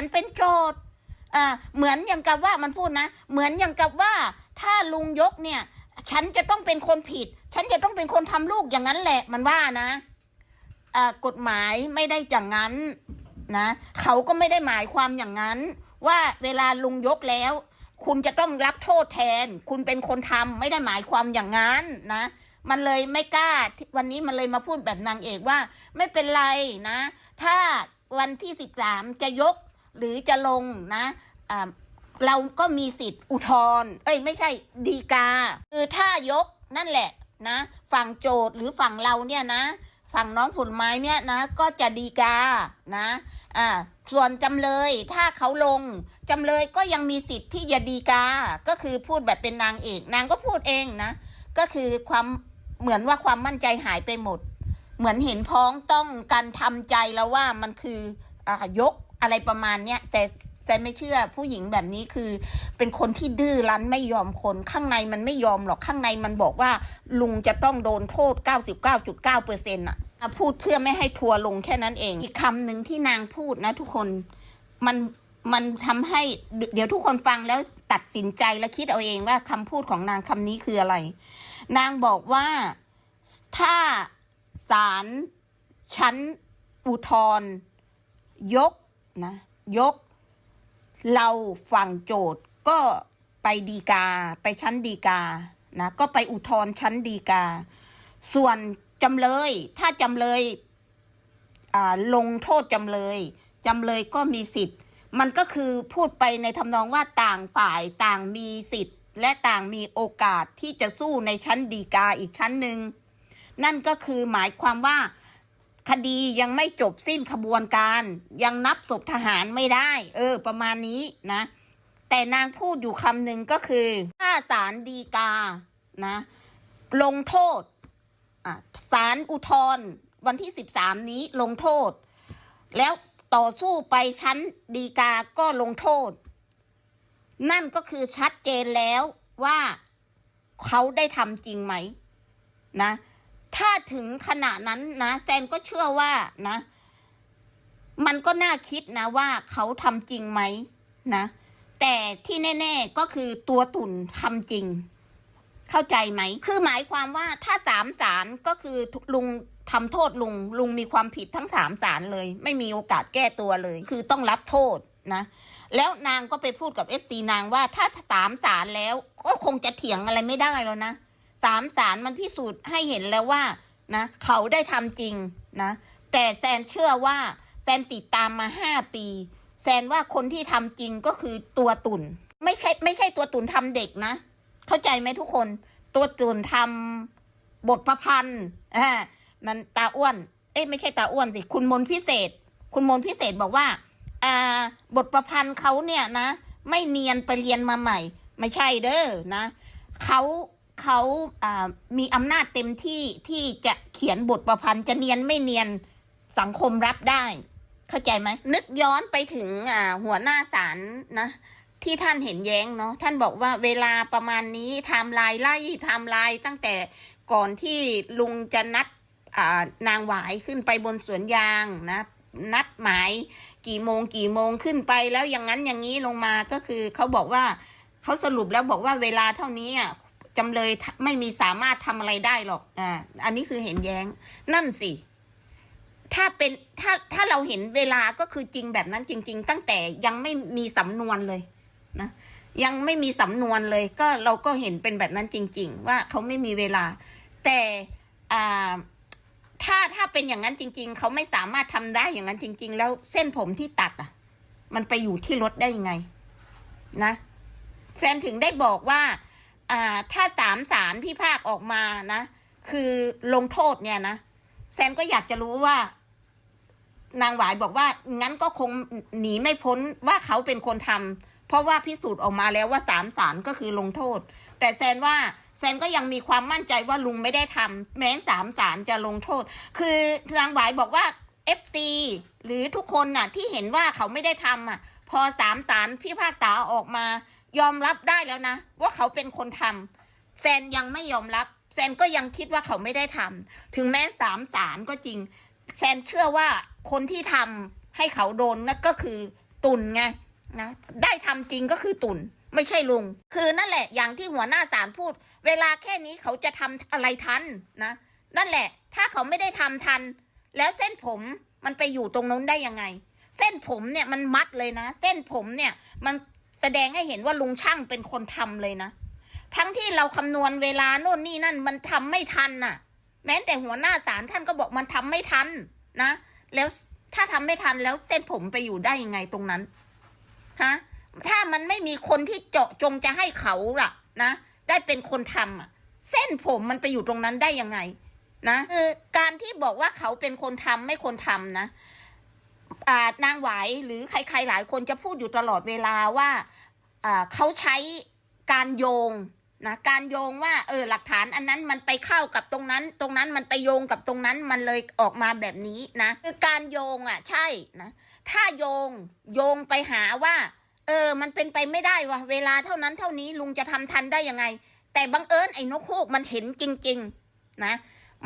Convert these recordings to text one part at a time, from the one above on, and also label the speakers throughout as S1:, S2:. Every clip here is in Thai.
S1: ฉันเป็นโจทย์อ่าเหมือนอย่างกับว่ามันพูดนะ เหมือนอย่างกับว่าถ้าลุงยกเนี่ย ฉันจะต้องเป็นคนผิด ฉันจะต้องเป็นคนทำลูกอย่างนั้นแหละ มันว่านะกฎหมายไม่ได้อย่างนั้นนะเขาก็ไม่ได้หมายความอย่างนั้น ว่าเวลาลุงยกแล้ว คุณจะต้องรับโทษแทน คุณเป็นคนทำไม่ได้หมายความอย่างนั้นนะมันเลยไม่กล้า วันนี้มันเลยมาพูดแบบนางเอกว่า ไม่เป็นไรนะ ถ้าวันที่สิบสามจะยก หรือจะลงนะเราก็มีสิทธิ์อุทธรณ์เอ้ยไม่ใช่ดีกา คือถ้ายกนั่นแหละนะ ฝั่งโจทย์หรือฝั่งเราเนี่ยนะ ฝั่งน้องผลไม้เนี่ยนะ ก็จะดีกานะอ่าส่วนจำเลยถ้าเขาลง จำเลยก็ยังมีสิทธิ์ที่จะดีกา ก็คือพูดแบบเป็นนางเอกนางก็พูดเองนะ ก็คือความเหมือนว่าความมั่นใจหายไปหมด เหมือนเห็นพ้องต้องการทำใจแล้วว่ามันคืออายก อะไรประมาณเนี้ยแต่แต่ไม่เชื่อผู้หญิงแบบนี้คือเป็นคนที่ดื้อรั้นไม่ยอมคนข้างในมันไม่ยอมหรอกข้างในมันบอกว่า ลุงจะต้องโดนโทษ 99.9เปอร์เซ็นต์อะพูดเพื่อไม่ให้ทัวร์ลงแค่นั้นเอง อีกคำหนึ่งที่นางพูดนะทุกคนมันมันทำให้เดี๋ยวทุกคนฟังแล้วตัดสินใจและคิดเอาเองว่าคำพูดของนางคำนี้คืออะไร นางบอกว่าถ้าศาลชั้นอุทธรยก นะ ยก เราฝั่งโจทย์ก็ไปดีกา ไปชั้นดีกานะก็ไปอุทธรณ์ชั้นดีกา ส่วนจำเลย ถ้าจำเลยลงโทษจำเลยจำเลยก็มีสิทธิ์ มันก็คือพูดไปในทำนองว่าต่างฝ่ายต่างมีสิทธิ์ และต่างมีโอกาสที่จะสู้ในชั้นดีกาอีกชั้นหนึ่งนั่นก็คือหมายความว่า คดียังไม่จบสิ้นขบวนการ ยังนับศพทหารไม่ได้ เออ ประมาณนี้นะ แต่นางพูดอยู่คำหนึ่งก็คือ ถ้าศาลดีกานะ ลงโทษอะศาลอุทธร์วันที่สิบสามนี้ลงโทษ แล้วต่อสู้ไปชั้นดีกาก็ลงโทษ นั่นก็คือชัดเจนแล้วว่าเขาได้ทำจริงไหมนะ ถ้าถึงขณะนั้นนะแซนก็เชื่อว่านะ มันก็น่าคิดนะว่าเขาทำจริงไหมนะ แต่ที่แน่ ๆก็คือตัวตุ่นทำจริง เข้าใจไหม คือหมายความว่าถ้าสามสารก็คือลุงทำโทษลุง ลุงมีความผิดทั้งสามสารเลย ไม่มีโอกาสแก้ตัวเลย คือต้องรับโทษนะ แล้วนางก็ไปพูดกับเอฟซีนางว่าถ้าสามสารแล้วก็คงจะเถียงอะไรไม่ได้แล้วนะ สามสารมันพิสูจน์ให้เห็นแล้วว่านะเขาได้ทำจริงนะแต่แซนเชื่อว่าแซนติดตามมาห้าปี แซนว่าคนที่ทำจริงก็คือตัวตุนไม่ใช่ไม่ใช่ตัวตุนทำเด็กนะ เข้าใจไหมทุกคน ตัวตุนทำบทประพันธ์อ่ามันตาอ้วน เอ้ยไม่ใช่ตาอ้วนสิคุณมนพิเศษ คุณมนพิเศษบอกว่าอ่าบทประพันธ์เขาเนี่ยนะ ไม่เนียนไปเรียนมาใหม่ ไม่ใช่เด้อนะเขา เขามีอำนาจเต็มที่ที่จะเขียนบทประพันธ์จะเนียนไม่เนียนสังคมรับได้ เข้าใจไหม นึกย้อนไปถึงหัวหน้าศาลนะ ที่ท่านเห็นแย้งเนาะท่านบอกว่าเวลาประมาณนี้ไทม์ไลน์ไล่ไทม์ไลน์ตั้งแต่ก่อนที่ลุงจะนัดนางหวายขึ้นไปบนสวนยางนะนัดหมายกี่โมงกี่โมงขึ้นไปแล้วอย่างนั้นอย่างนี้ลงมาก็คือเขาบอกว่าเขาสรุปแล้วบอกว่าเวลาเท่านี้อะ จำเลยไม่มีสามารถทำอะไรได้หรอก อ่า อันนี้คือเห็นแย้ง นั่นสิ ถ้าเป็นถ้าถ้าเราเห็นเวลาก็คือจริงแบบนั้นจริง ๆ ตั้งแต่ยังไม่มีสำนวนเลยนะยังไม่มีสำนวนเลย ก็เราก็เห็นเป็นแบบนั้นจริง ๆ ว่าเขาไม่มีเวลา แต่อ่าถ้าถ้าเป็นอย่างนั้นจริง ๆ เขาไม่สามารถทำได้อย่างนั้นจริง ๆ แล้วเส้นผมที่ตัดอะ มันไปอยู่ที่รถได้ยังไง นะแซนถึงได้บอกว่า อ่า ถ้าสามสารพิพากออกมานะ คือลงโทษเนี่ยนะ แซนก็อยากจะรู้ว่า นางหวายบอกว่า งั้นก็คงหนีไม่พ้นว่าเขาเป็นคนทำเพราะว่าพิสูจน์ออกมาแล้วว่าสามสารก็คือลงโทษ แต่แซนว่าแซนก็ยังมีความมั่นใจว่าลุงไม่ได้ทำแม้สามสารจะลงโทษ คือนางหวายบอกว่าเอฟซีหรือทุกคนน่ะ ที่เห็นว่าเขาไม่ได้ทำอะ พอสามสารพิพากษาออกมา ยอมรับได้แล้วนะ ว่าเขาเป็นคนทำแซนยังไม่ยอมรับ แซนก็ยังคิดว่าเขาไม่ได้ทำถึงแม้สามสารก็จริง แซนเชื่อว่าคนที่ทำให้เขาโดนนั่นก็คือตุนไงนะได้ทำจริงก็คือตุนไม่ใช่ลุง คือนั่นแหละอย่างที่หัวหน้าศาลพูด เวลาแค่นี้เขาจะทำอะไรทันนะ นั่นแหละ ถ้าเขาไม่ได้ทำทัน แล้วเส้นผมมันไปอยู่ตรงนู้นได้ยังไง เส้นผมเนี่ยมันมัดเลยนะ เส้นผมเนี่ยมัน แสดงให้เห็นว่าลุงช่างเป็นคนทำเลยนะ ทั้งที่เราคำนวณเวลาโน่นนี่นั่นมันทำไม่ทันน่ะ แม้แต่หัวหน้าศาลท่านก็บอกมันทำไม่ทันนะ แล้วถ้าทำไม่ทันแล้วเส้นผมไปอยู่ได้ยังไงตรงนั้นฮะถ้ามันไม่มีคนที่เจาะจงจะให้เขาล่ะ นะ ได้เป็นคนทำอะ เส้นผมมันไปอยู่ตรงนั้นได้ยังไง นะคือการที่บอกว่าเขาเป็นคนทำไม่คนทำนะ นางหวายหรือใครๆหลายคนจะพูดอยู่ตลอดเวลาว่าเขาใช้การโยงนะการโยงว่าเออหลักฐานอันนั้นมันไปเข้ากับตรงนั้น ตรงนั้นมันไปโยงกับตรงนั้นมันเลยออกมาแบบนี้นะคือการโยงอะใช่นะถ้าโยงโยงไปหาว่า เออมันเป็นไปไม่ได้ว่ะเวลาเท่านั้นเท่านี้ลุงจะทำทันได้ยังไง แต่บังเอิญไอ้นกฮูกมันเห็นจริง ๆ นะ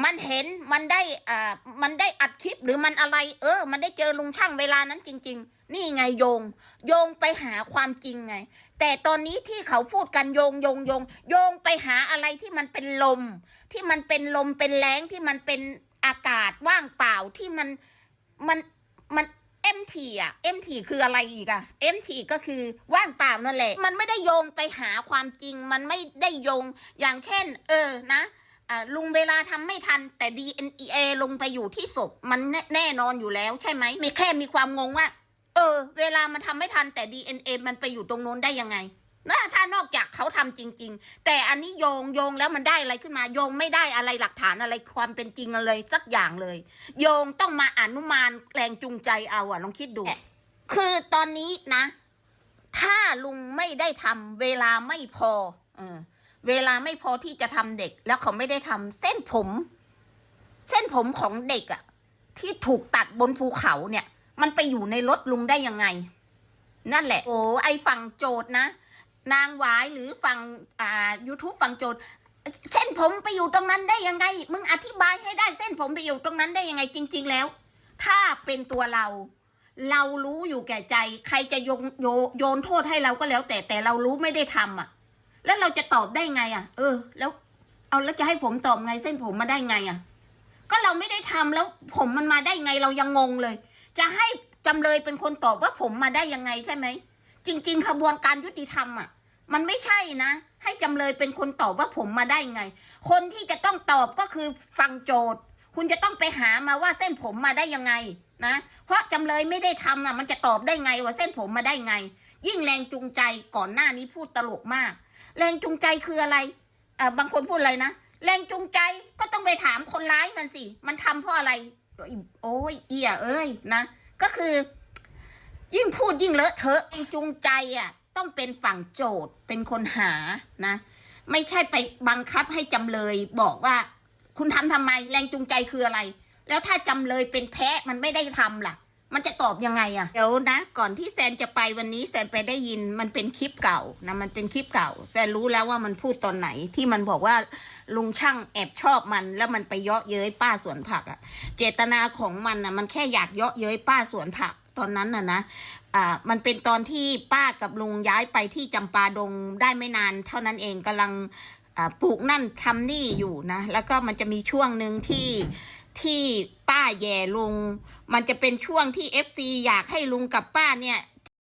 S1: มันเห็นมันได้อ่ามันได้อัดคลิปหรือมันอะไร เออ มันได้เจอลุงช่างเวลานั้นจริง ๆ นี่ไงโยง โยงไปหาความจริงไง แต่ตอนนี้ที่เขาพูดกันโยงโยงโยง โยงไปหาอะไรที่มันเป็นลม ที่มันเป็นลมเป็นแรงที่มันเป็นอากาศว่างเปล่าที่มันมันมันเอ็มทีอะเอ็มทีคืออะไรอีกอะเอ็มทีก็คือว่างเปล่านั่นแหละ มันไม่ได้โยงไปหาความจริง มันไม่ได้โยงอย่างเช่น เออนะ ลุงเวลาทำไม่ทันแต่ DNA ลงไปอยู่ที่ศพมันแน่แน่นอนอยู่แล้วใช่ไหมมีแค่มีความงงว่า เออ เวลามันทำไม่ทันแต่ DNA มันไปอยู่ตรงโน้นได้ยังไงนะถ้านอกจากเขาทำจริง ๆ แต่อันนี้โยงโยงแล้วมันได้อะไรขึ้นมา โยงไม่ได้อะไรหลักฐานอะไรความเป็นจริงอะไรสักอย่างเลย โยงต้องมาอนุมานแรงจูงใจเอาอะลองคิดดู คือตอนนี้นะ ถ้าลุงไม่ได้ทำเวลาไม่พอเออ เวลาไม่พอที่จะทำเด็ก แล้วเขาไม่ได้ทำเส้นผม เส้นผมของเด็กอะที่ถูกตัดบนภูเขาเนี่ย มันไปอยู่ในรถลุงได้ยังไง นั่นแหละ โอ้ไอฝั่งโจทย์นะ นางหวายหรือฝั่งอ่า YouTube ฝั่งโจทย์เส้นผมไปอยู่ตรงนั้นได้ยังไง มึงอธิบายให้ได้เส้นผมไปอยู่ตรงนั้นได้ยังไงจริง ๆ แล้ว ถ้าเป็นตัวเรา เรารู้อยู่แก่ใจ ใครจะโยนโยโยนโทษให้เราก็แล้วแต่แต่เรารู้ไม่ได้ทำอะ แล้วเราจะตอบได้ไงอะ เออ แล้ว เอาแล้วจะให้ผมตอบไงเส้นผมมาได้ไงอะ ก็เราไม่ได้ทำแล้วผมมันมาได้ไงเรายังงงเลย จะให้จำเลยเป็นคนตอบว่าผมมาได้ยังไงใช่ไหมจริง ๆ ขบวนการยุติธรรมอะ มันไม่ใช่นะ ให้จำเลยเป็นคนตอบว่าผมมาได้ไง คนที่จะต้องตอบก็คือฟังโจทย์ คุณจะต้องไปหามาว่าเส้นผมมาได้ยังไงนะ เพราะจำเลยไม่ได้ทำอะมันจะตอบได้ไงว่าเส้นผมมาได้ไง ยิ่งแรงจูงใจก่อนหน้านี้พูดตลกมาก แรงจูงใจคืออะไรอ่าบางคนพูดอะไรนะแรงจูงใจก็ต้องไปถามคนร้ายมันสิ มันทำเพราะอะไร โอ้ยเอียเอ้ยนะ ก็คือ ยิ่งพูดยิ่งเลอะเทอะแรงจูงใจอะ ต้องเป็นฝั่งโจทย์เป็นคนหานะ ไม่ใช่ไปบังคับให้จำเลยบอกว่า คุณทำทำไม แรงจูงใจคืออะไร แล้วถ้าจำเลยเป็นแพ้มันไม่ได้ทำล่ะ มันจะตอบยังไงอะเดี๋ยวนะ ก่อนที่แซนจะไปวันนี้แซนไปได้ยินมันเป็นคลิปเก่านะมันเป็นคลิปเก่าแซนรู้แล้วว่ามันพูดตอนไหนที่มันบอกว่าลุงช่างแอบชอบมันแล้วมันไปเยาะเย้ยป้าสวนผักอะเจตนาของมันอะมันแค่อยากเยาะเย้ยป้าสวนผักตอนนั้นน่ะนะอ่ามันเป็นตอนที่ป้ากับลุงย้ายไปที่จำปาดงได้ไม่นาน เท่านั้นเองกำลังอ่าปลูกนั่นทำนี่อยู่นะ แล้วก็มันจะมีช่วงหนึ่งที่ที่ แย่ลง มันจะเป็นช่วงที่เอฟซีอยากให้ลุงกับป้าเนี่ย